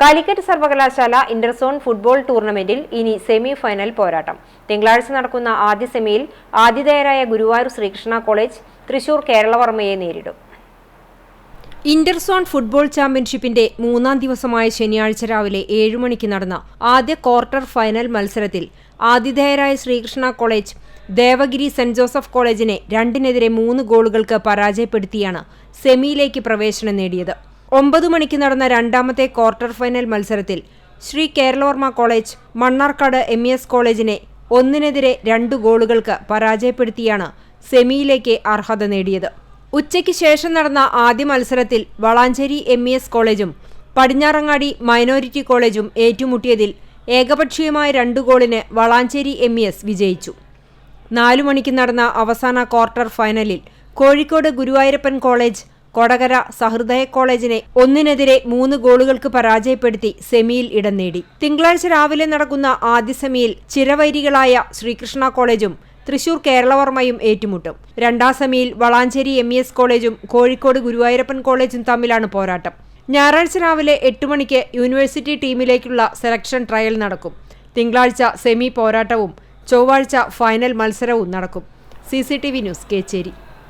കാലിക്കറ്റ് സർവകലാശാല interzone football ടൂർണമെന്റിൽ ഇനി സെമി ഫൈനൽ പോരാട്ടം. തിങ്കളാഴ്ച നടക്കുന്ന ആദ്യ സെമിയിൽ ആതിഥേയരായ ഗുരുവായൂർ ശ്രീകൃഷ്ണ കോളേജ് തൃശൂർ കേരളവർമ്മയെ നേരിടും. ഇന്റർസോൺ ഫുട്ബോൾ ചാമ്പ്യൻഷിപ്പിന്റെ മൂന്നാം ദിവസമായ ശനിയാഴ്ച രാവിലെ ഏഴു മണിക്ക് നടന്ന ആദ്യ ക്വാർട്ടർ ഫൈനൽ മത്സരത്തിൽ ആതിഥേയരായ Sreekrishna college Devagiri saint Joseph കോളേജിനെ രണ്ടിനെതിരെ മൂന്ന് ഗോളുകൾക്ക് പരാജയപ്പെടുത്തിയാണ് സെമിയിലേക്ക് പ്രവേശനം നേടിയത്. ഒമ്പത് മണിക്ക് നടന്ന രണ്ടാമത്തെ ക്വാർട്ടർ ഫൈനൽ മത്സരത്തിൽ Sree Keralavarma college Mannarkkad M S കോളേജിനെ ഒന്നിനെതിരെ രണ്ട് ഗോളുകൾക്ക് പരാജയപ്പെടുത്തിയാണ് സെമിയിലേക്ക് അർഹത നേടിയത്. ഉച്ചയ്ക്ക് ശേഷം നടന്ന ആദ്യ മത്സരത്തിൽ വളാഞ്ചേരി എം ഇ എസ് കോളേജും പടിഞ്ഞാറങ്ങാടി മൈനോരിറ്റി കോളേജും ഏറ്റുമുട്ടിയതിൽ ഏകപക്ഷീയമായ രണ്ട് ഗോളിന് വളാഞ്ചേരി എം ഇ എസ് വിജയിച്ചു. നാലു മണിക്ക് നടന്ന അവസാന ക്വാർട്ടർ ഫൈനലിൽ കോഴിക്കോട് ഗുരുവായൂരപ്പൻ കോളേജ് കൊടകര സഹൃദയ കോളേജിനെ ഒന്നിനെതിരെ മൂന്ന് ഗോളുകൾക്ക് പരാജയപ്പെടുത്തി സെമിയിൽ ഇടം നേടി. തിങ്കളാഴ്ച രാവിലെ നടക്കുന്ന ആദ്യ സെമിയിൽ ചിരവൈരികളായ ശ്രീകൃഷ്ണ കോളേജും തൃശൂർ കേരളവർമ്മയും ഏറ്റുമുട്ടും. രണ്ടാം സെമിയിൽ വളാഞ്ചേരി എം കോളേജും കോഴിക്കോട് ഗുരുവായൂരപ്പൻ കോളേജും തമ്മിലാണ് പോരാട്ടം. ഞായറാഴ്ച രാവിലെ എട്ട് മണിക്ക് യൂണിവേഴ്സിറ്റി ടീമിലേക്കുള്ള സെലക്ഷൻ ട്രയൽ നടക്കും. തിങ്കളാഴ്ച സെമി പോരാട്ടവും ചൊവ്വാഴ്ച ഫൈനൽ മത്സരവും നടക്കും. C news Kecheri.